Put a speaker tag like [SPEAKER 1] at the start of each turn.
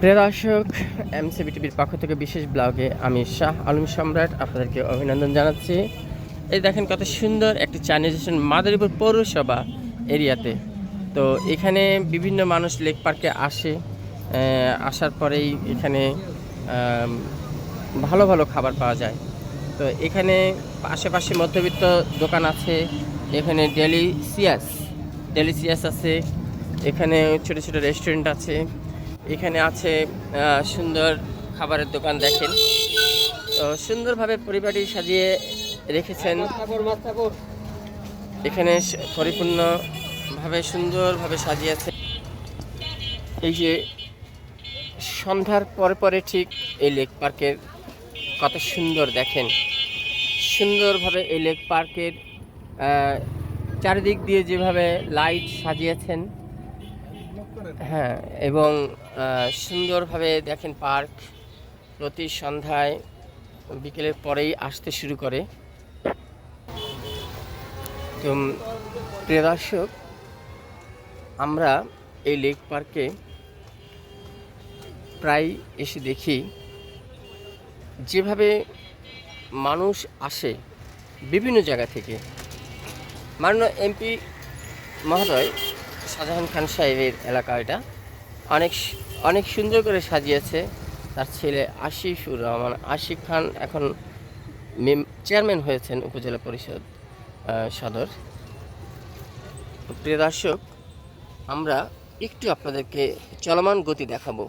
[SPEAKER 1] প্রিয় দর্শক, এমসিবি টিভির পক্ষ থেকে বিশেষ ব্লগে আমি শাহ আলম সম্রাট আপনাদেরকে অভিনন্দন জানাচ্ছি। এই দেখেন কত সুন্দর একটি চাইনিজ রেস্টুরেন্ট মাদারীপুর পৌরসভা এরিয়াতে। তো এখানে বিভিন্ন মানুষ লেক পার্কে আসে আসার পরেই এখানে ভালো ভালো খাবার পাওয়া যায়। তো এখানে আশেপাশে মধ্যবিত্ত দোকান আছে, এখানে ডেলিসিয়াস ডেলিসিয়াস আছে, এখানে ছোট ছোট রেস্টুরেন্ট আছে। এখানে আছে সুন্দর খাবারের দোকান দেখেন। তো সুন্দরভাবে পরিবারটি সাজিয়ে রেখেছেন। এখানে পরিপূর্ণভাবে সুন্দরভাবে সাজিয়েছে। এই যে সন্ধ্যার পরে পরে ঠিক এই লেক পার্কের কত সুন্দর দেখেন। সুন্দরভাবে এই লেক পার্কের চারিদিক দিয়ে যেভাবে লাইট সাজিয়েছেন হ্যাঁ এবং সুন্দরভাবে দেখেন পার্ক প্রতি সন্ধ্যায় বিকেলের পরেই আসতে শুরু করে। তো, প্রিয় দর্শক, আমরা এই লেক পার্কে প্রায় এসে দেখি যেভাবে মানুষ আসে বিভিন্ন জায়গা থেকে। মাননীয় এমপি মহোদয় শাহজাহান খান সাহেবের এলাকা এটা। অনেক অনেক সুন্দর করে সাজিয়েছে তার ছেলে আশিফুর রহমান। আশিফ খান এখন চেয়ারম্যান হয়েছেন উপজেলা পরিষদ সদর। প্রিয় দর্শক, আমরা একটু আপনাদেরকে চলমান গতি দেখাবো।